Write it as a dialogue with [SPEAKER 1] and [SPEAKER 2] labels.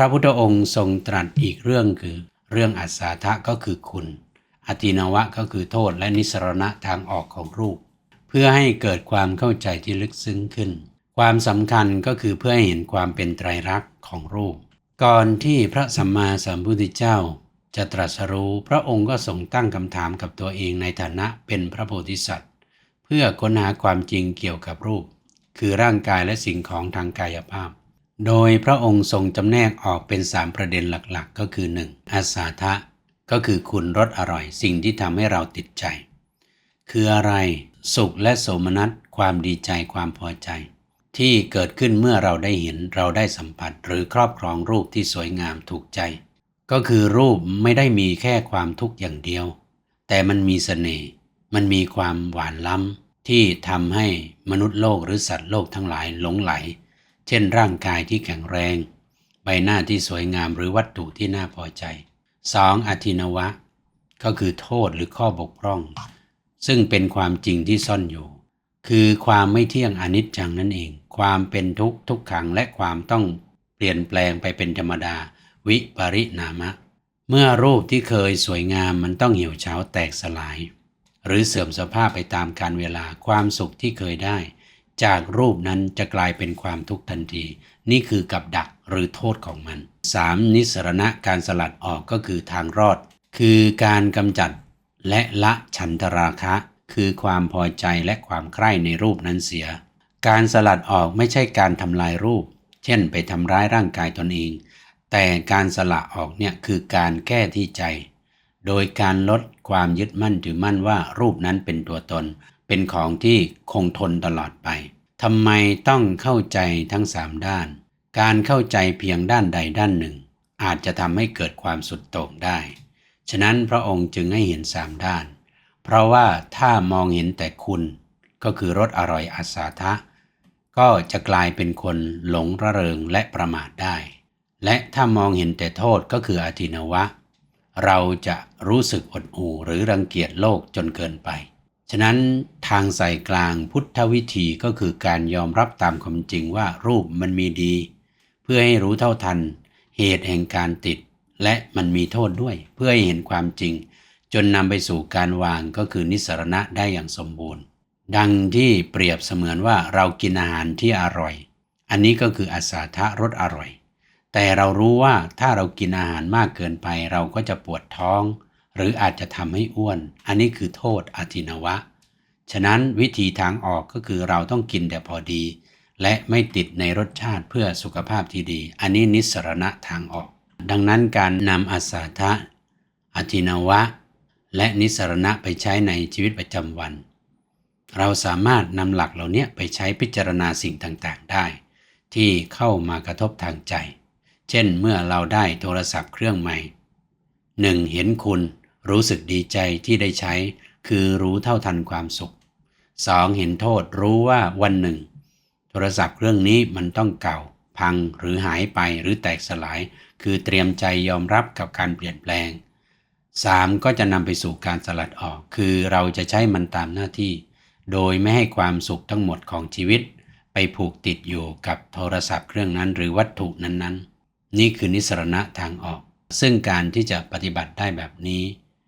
[SPEAKER 1] ระพุทธองค์ทรงตรัสอีกเรื่องคือ เรื่องอัศาทะก็คือคุณ อตินวะก็คือโทษและนิสรณะทางออกของรูป เพื่อให้เกิดความเข้าใจที่ลึกซึ้งขึ้น ความสำคัญก็คือเพื่อให้เห็นความเป็นไตรลักษณ์ของรูป ก่อนที่พระสัมมาสัมพุทธเจ้า จะตรัสรู้พระองค์ก็ทรงตั้งคำถามกับตัวเองในฐานะเป็นพระโพธิสัตว์ เพื่อค้นหาความจริงเกี่ยวกับรูป คือร่างกายและสิ่งของทางกายภาพ โดยพระองค์ทรงจำแนกออกเป็นสามประเด็นหลักๆ ก็คือ 1. อาสาทะ ก็คือคุณรสอร่อย สิ่งที่ทำให้เราติดใจ คืออะไรสุขและโสมนัสความดีใจความพอใจ ที่เกิดขึ้นเมื่อเราได้เห็นเราได้สัมผัสหรือครอบครองรูปที่สวยงามถูกใจ ก็คือรูปไม่ได้มีแค่ความทุกข์อย่างเดียว แต่มันมีเสน่ห์มันมีความหวานล้ำที่ทำให้มนุษย์โลกหรือสัตว์โลกทั้งหลายหลงไหล เช่นร่างกายที่แข็งแรง ใบหน้าที่สวยงามหรือวัตถุที่น่าพอใจ 2. อธินวะ ก็คือโทษหรือข้อบกพร่อง ซึ่งเป็นความจริงที่ซ่อนอยู่ คือความไม่เที่ยงอนิจจังนั่นเอง ความเป็นทุกข์ทุกขังและความต้องเปลี่ยนแปลงไปเป็นธรรมดา วิปริณามะ เมื่อรูปที่เคยสวยงามมันต้องเหี่ยวเฉาแตกสลาย หรือเสื่อมสภาพไปตามกาลเวลาความสุขที่เคยได้ จากรูปนั้นจะกลายเป็นความทุกข์ทันที นี่คือกับดักหรือโทษของมัน 3. นิสรณะการสลัดออกก็คือทางรอด คือการกำจัดและละฉันทราคะ คือความพอใจและความใคร่ในรูปนั้นเสีย การสลัดออกไม่ใช่การทำลายรูป เช่นไปทำร้ายร่างกายตนเอง แต่การสละออกเนี่ยคือการแก้ที่ใจ โดยการลดความยึดมั่นถือมั่นว่ารูปนั้นเป็นตัวตน เป็นของที่คงทนตลอดไปทำไมต้องเข้าใจทั้งสามด้าน การเข้าใจเพียงด้านใดด้านหนึ่ง อาจจะทำให้เกิดความสุดโต่งได้ ฉะนั้นพระองค์จึงให้เห็นสามด้าน เพราะว่าถ้ามองเห็นแต่คุณ ก็คือรสอร่อยอาสาทะ ก็จะกลายเป็นคนหลงระเริงและประมาทได้ และถ้ามองเห็นแต่โทษก็คืออธินวะ เราจะรู้สึกอดหู่หรือรังเกียจโลกจนเกินไป ฉะนั้นทางสายกลางพุทธวิธีก็คือการยอมรับตามความจริงว่ารูปมันมีดี เพื่อให้รู้เท่าทัน เหตุแห่งการติด และมันมีโทษด้วย เพื่อให้เห็นความจริง จนนำไปสู่การวางก็คือนิสรณะได้อย่างสมบูรณ์ ดังที่เปรียบเสมือนว่าเรากินอาหารที่อร่อย อันนี้ก็คืออาสาทะรสอร่อย แต่เรารู้ว่าถ้าเรากินอาหารมากเกินไปเราก็จะปวดท้อง หรืออาจจะทำให้อ้วน อันนี้คือโทษอธินวะ ฉะนั้นวิธีทางออกก็คือเราต้องกินแต่พอดี และไม่ติดในรสชาติเพื่อสุขภาพที่ดี อันนี้นิสรณะทางออก ดังนั้นการนำอาสาทะอธินวะ และนิสรณะไปใช้ในชีวิตประจำวัน เราสามารถนำหลักเหล่านี้ไปใช้พิจารณาสิ่งต่างๆ ได้ ที่เข้ามากระทบทางใจ เช่นเมื่อเราได้โทรศัพท์เครื่องใหม่หนึ่งเห็นคุณ รู้สึกดีใจที่ได้ใช้ คือรู้เท่าทันความสุข 2. เห็นโทษรู้ว่าวันหนึ่ง โทรศัพท์เครื่องนี้มันต้องเก่า พังหรือหายไปหรือแตกสลาย คือเตรียมใจยอมรับกับการเปลี่ยนแปลง 3. ก็จะนำไปสู่การสลัดออก คือเราจะใช้มันตามหน้าที่ โดยไม่ให้ความสุขทั้งหมดของชีวิต ไปผูกติดอยู่กับโทรศัพท์เครื่องนั้นหรือวัตถุนั้นๆนี่คือนิสรณะทางออก ซึ่งการที่จะปฏิบัติได้แบบนี้